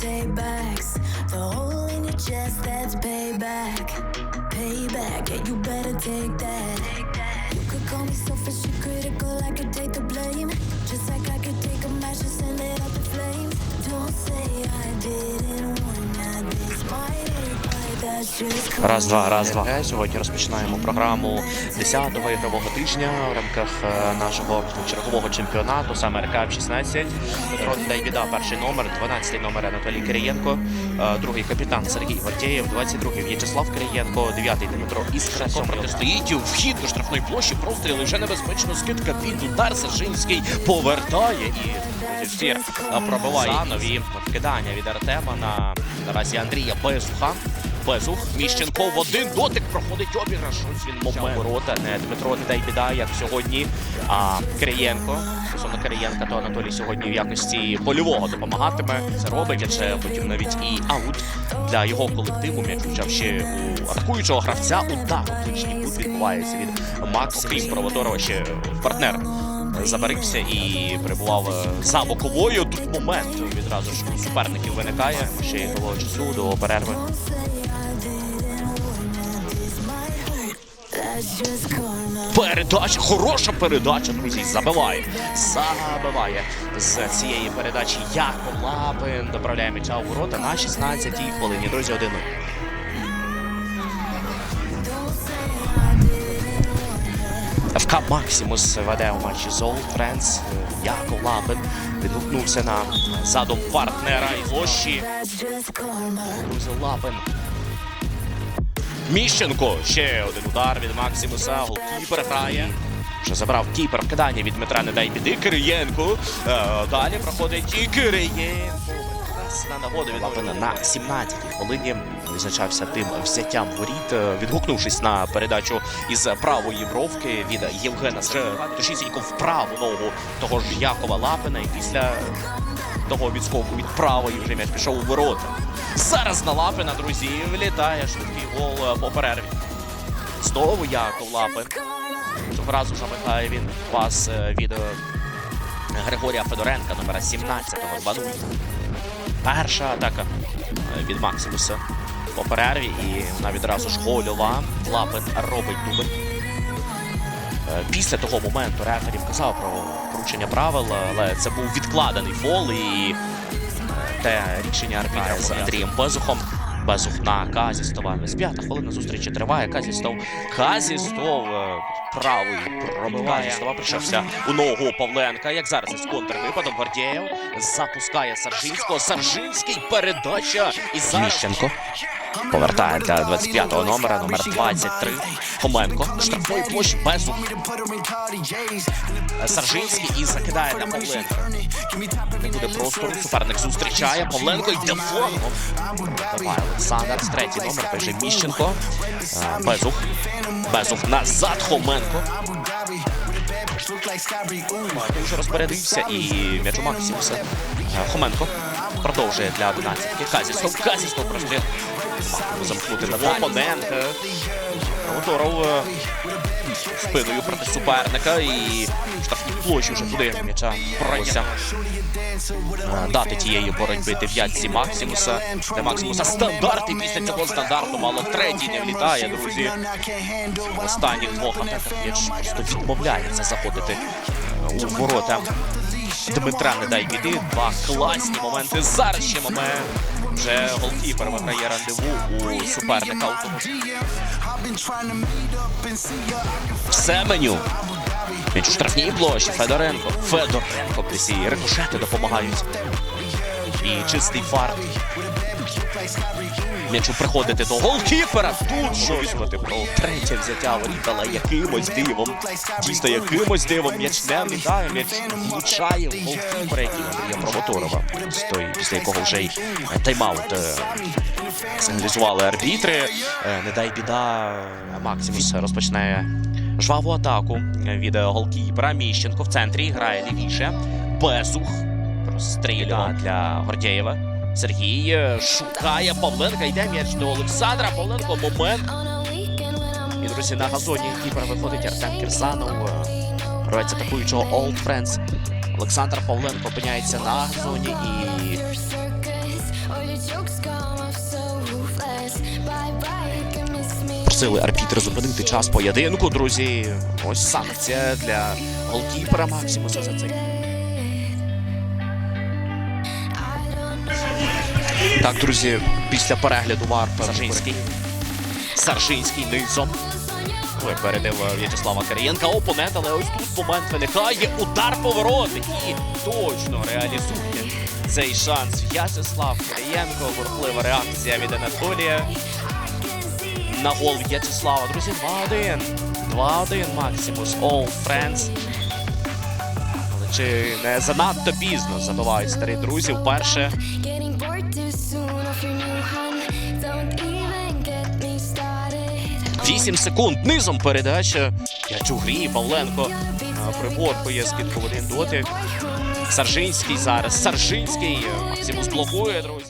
taybacks. The hole in your chest, that's payback. Payback, yeah, you better take that. Take that. You could call me selfish and critical, I could take the blame. Just like I could Раз, два, раз, два. Е, Сьогодні розпочинаємо програму 10-го ігрового тижня в рамках е, нашого чергового чемпіонату, саме РК 16. Петро Дейвіда, перший номер, 12-й номер Анатолій Кирієнко, е, другий капітан Сергій Гордєєв, 22-й В'ячеслав Кирієнко, 9-й Дмитро Іскренко. Протистоїть у вхід до штрафної площі, простріли вже небезпечно, скидка під удар Сержинський повертає і Фір пробиває нові вкидання від Артема на наразі Андрія Безуха. Безух Міщенко в один дотик проходить обіграш. Ось він ворота. Не Дмитро не дай біда, як сьогодні. А Кириєнко. Стосовно Кириєнка, то Анатолій сьогодні в якості польового допомагатиме. Це робить, адже потім навіть і аут для його колективу. М'яч почав ще у атакуючого гравця. Удар у ближній кут відбувається від Макса крім Провоторова ще партнер забарився і перебував е, за боковою. Тут момент відразу ж у суперників виникає ще й того часу до перерви. Передача, хороша передача, друзі. Забиває. Забиває з цієї передачі Яков Лапин. Доправляє м'яча у ворота на 16-й хвилині. Друзі, 1 ФК Максимус веде у матчі з Old Friends. Яков Лапин відгукнувся на задум партнера і площі. Друзі, Лапин. Міщенко. Ще один удар від Максимуса. Голкіпер грає. Вже забрав кіпер вкидання від Дмитра не дай біди. Кириєнко. Е, Далі проходить і Кириєнко. Прекрасна нагода від Лапина на 17-й хвилині. Визначався тим взяттям воріт, е, відгукнувшись на передачу із правої бровки від Євгена Вже точнісінько в праву ногу того ж Якова Лапина. І після того відскоку від правої вже м'яч пішов у ворота. Зараз на Лапина, друзі, влітає швидкий гол е, по перерві. Знову Яков Лапин. Цього разу замикає він пас е, від е, Григорія Федоренка, номера 17-го. 2-0. Перша атака від Максимуса по перерві. І вона відразу ж гольова. Лапин робить дубль. Після того моменту рефері вказав про порушення правил, але це був відкладений фол і е, те рішення арбітра з Андрієм Безухом. Безух на Казістова. З п'ята хвилина зустрічі триває. Казістов. Казістов е, правий пробиває. Казістова прийшовся у ногу Павленка. Як зараз із контрвипадом Гордєєв запускає Саржинського. Саржинський передача. І зараз Міщенко повертає для 25-го номера, номер 23. Хоменко. Штрафної площі Безух. Саржинський і закидає на Павленка. Не буде простору. Суперник зустрічає. Павленко йде флангом. Давай Олександр. Третій номер. Же Міщенко. Безух. Безух назад. Хоменко. Вже розпорядився і м'яч у Е, Хоменко. Продовжує для 11. Казістов. Казістов простріл. Замкнути на опонента. Моторов е, спиною проти суперника і штрафні площі вже туди м'яча пройся. Е, Дати тієї боротьби дев'ятці Максимуса. Де Максимуса стандарт і після цього стандарту мало третій не влітає, друзі. В останніх двох атаках м'яч просто відмовляється заходити е, у ворота. Дмитра не дай біди. Два класні моменти. Зараз ще момент. Вже голкіпер виграє рандеву у суперника. У тому Семеню. Між у штрафній площі Федоренко. Федоренко десь рикошети допомагають. І чистий фарт. М'ячу приходити до голкіпера. Тут що візьмати про третє взяття воріт, але якимось дивом. Дійсно, якимось дивом м'яч не влітає, м'яч влучає в голкіпера, який Андрія Промоторова. Після якого вже й тайм-аут е, сигналізували арбітри. Е, Не дай біда, Максимус розпочинає жваву атаку від е, голкіпера. Міщенко в центрі грає лівіше. Безух прострілює для Гордєєва. Сергій е, шукає Павленка. Йде м'яч до Олександра. Павленко момент. І друзі, на газоні кіпер виходить Артем Кирсанов. е, Гравець атакуючого Old Friends. Олександр Павленко опиняється на газоні і. Попросили арбітри зупинити час поєдинку, друзі. Ось санкція для голкіпера Максимуса за цей. Так, друзі, після перегляду вар Саржинський. Саржинський низом. Випередив В'ячеслава Кирієнка. Опонент, але ось тут момент виникає. Удар повороти. І точно реалізує цей шанс. В'ячеслав Кирієнко. Бурхлива реакція від Анатолія. На гол В'ячеслава. Друзі, 2-1. 2-1 Максимус. All friends. Але чи не занадто пізно забивають старі друзі вперше. 8 секунд низом передача. Я у Павленко приборкує скидку в один дотик. Саржинський зараз. Саржинський. Максимус блокує, друзі.